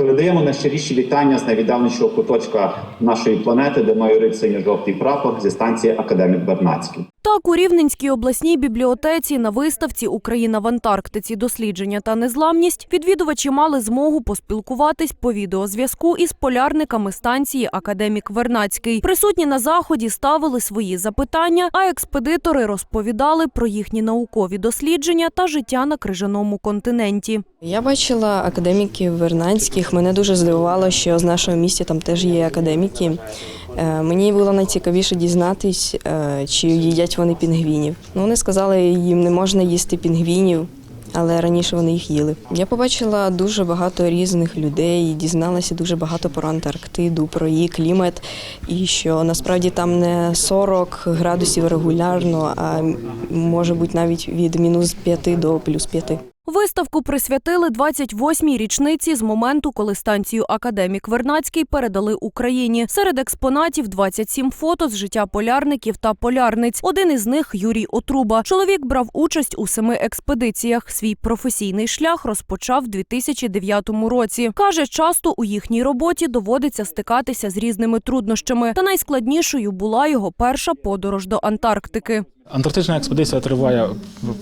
Передаємо найщиріші вітання з найвіддавнішого куточка нашої планети, де майорить синьо-жовтий прапор зі станції Академік Бернацький. Так, у Рівненській обласній бібліотеці на виставці Україна в Антарктиці. Дослідження та незламність відвідувачі мали змогу поспілкуватись по відеозв'язку із полярниками станції Академік Вернацький. Присутні на заході ставили свої запитання, а експедитори розповідали про їхні наукові дослідження та життя на крижаному континенті. Я бачила академіків вернанських. Мене дуже здивувало, що з нашого місця там теж є академіки. Е, Мені було найцікавіше дізнатись, е, чи їдять вони пінгвінів. Ну, вони сказали, їм не можна їсти пінгвінів, але раніше вони їх їли. Я побачила дуже багато різних людей, дізналася дуже багато про Антарктиду, про її клімат, і що насправді там не 40 градусів регулярно, а може бути навіть від мінус 5 до плюс 5. Виставку присвятили 28-й річниці з моменту, коли станцію Академік Вернацький передали Україні. Серед експонатів 27 фото з життя полярників та полярниць. Один із них Юрій Отруба. Чоловік брав участь у семи експедиціях. Свій професійний шлях розпочав в 2009 році. Каже, часто у їхній роботі доводиться стикатися з різними труднощами. Та найскладнішою була його перша подорож до Антарктики. Антарктична експедиція триває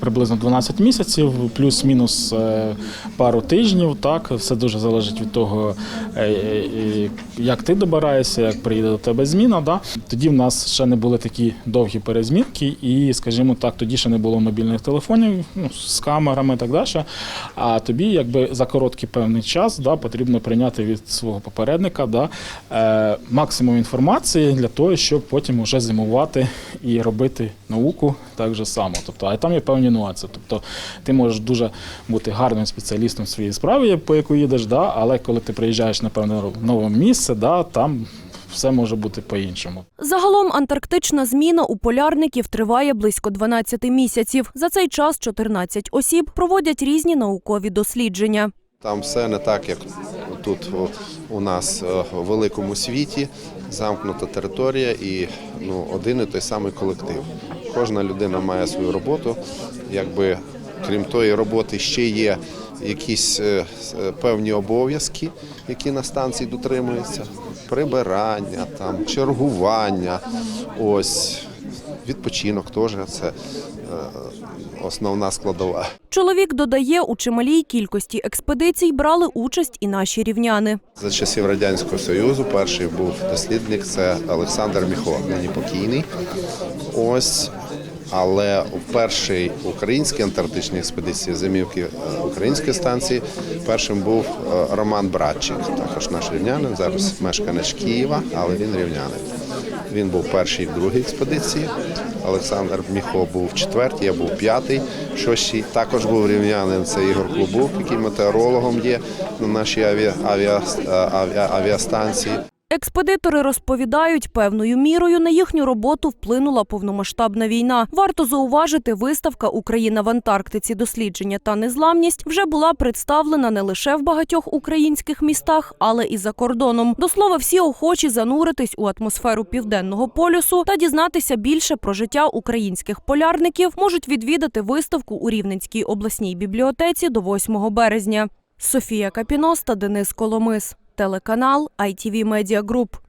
приблизно 12 місяців, плюс-мінус е, пару тижнів. Так, все дуже залежить від того, е, е, як ти добираєшся, як приїде до тебе зміна. Да? Тоді в нас ще не були такі довгі перезмінки, і, скажімо так, тоді ще не було мобільних телефонів ну, з камерами і так далі. А тобі, якби за короткий певний час, да, потрібно прийняти від свого попередника да, максимум інформації для того, щоб потім вже зимувати і робити науку так же само. Тобто, а там є певні нюанси. Тобто, ти можеш дуже бути гарним спеціалістом в своїй справі, по яку їдеш, да, але коли ти приїжджаєш на певне нове місце, да, там все може бути по-іншому. Загалом антарктична зміна у полярників триває близько 12 місяців. За цей час 14 осіб проводять різні наукові дослідження. Там все не так, як тут у нас е, у великому світі, замкнута територія і ну, один і той самий колектив. Кожна людина має свою роботу. Якби крім тої роботи ще є якісь е, е, певні обов'язки, які на станції дотримуються: прибирання, там, чергування, ось відпочинок теж це е, основна складова. Чоловік додає, у чималій кількості експедицій брали участь і наші рівняни. За часів Радянського Союзу перший був дослідник це Олександр Міхо, нині покійний. Ось. Але в першій українській антарктичній експедиції зимівки е, української станції першим був е, Роман Братчик, також наш рівнянин, зараз мешканець Києва, але він рівнянин. Він був перший в другій експедиції. Олександр Міхо був в четвертій, я був п'ятий. Шостій також був рівнянин. Це Ігор Клубук, який метеорологом є на нашій авіа, авіастанції. Експедитори розповідають, певною мірою на їхню роботу вплинула повномасштабна війна. Варто зауважити, виставка Україна в Антарктиці дослідження та незламність вже була представлена не лише в багатьох українських містах, але і за кордоном. До слова, всі охочі зануритись у атмосферу південного полюсу та дізнатися більше про життя українських полярників можуть відвідати виставку у Рівненській обласній бібліотеці до 8 березня. Софія Капіноста, Денис Коломис. Телеканал ITV Media Group.